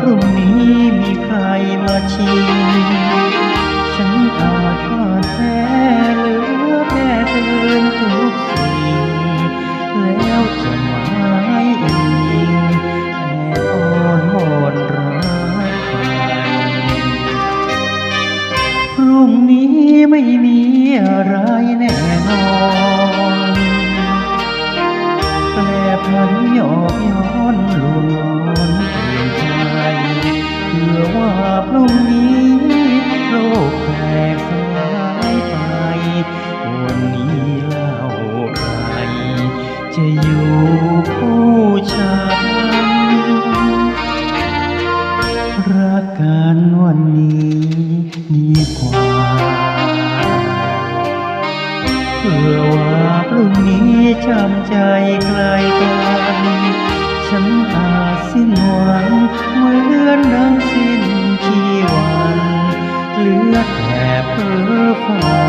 พรุ่งนี้มีใครมาชิงฉันอาจพลาดแท้เหลือแค่เตือนทุกสิ่ง แล้วจะหมายอิงแอบอ้อนวอนรักใครพรุ่งนี้ไม่มีอะไรแน่นอนแปรพันหยอกย้อนลวงล้อนเปลี่ยนใจ เพื่อว่าพรุ่งนี้โลกแตกสลายไป วันนี้เล่าใครจะอยู่คู่ฉันรักกันวันนี้ดีกว่าเพื่อว่าพรุ่งนี้จำใจไกลกัน ฉันอาจสิ้นหวัง เลือนดังสิ้นชีวันเหลือแต่เพ้อฝัน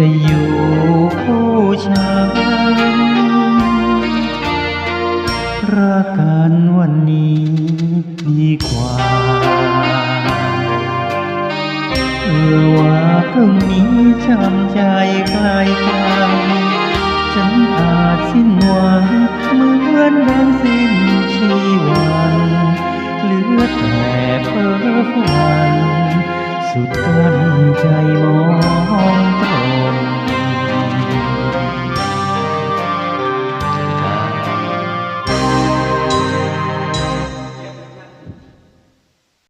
จะอยู่คู่ฉัน รักกันวันนี้ดีกว่าเพื่อว่าพรุ่งนี้จำใจใกล้กันฉันอาจสิ้นหวังเหมือนดังสิ้นชีวัน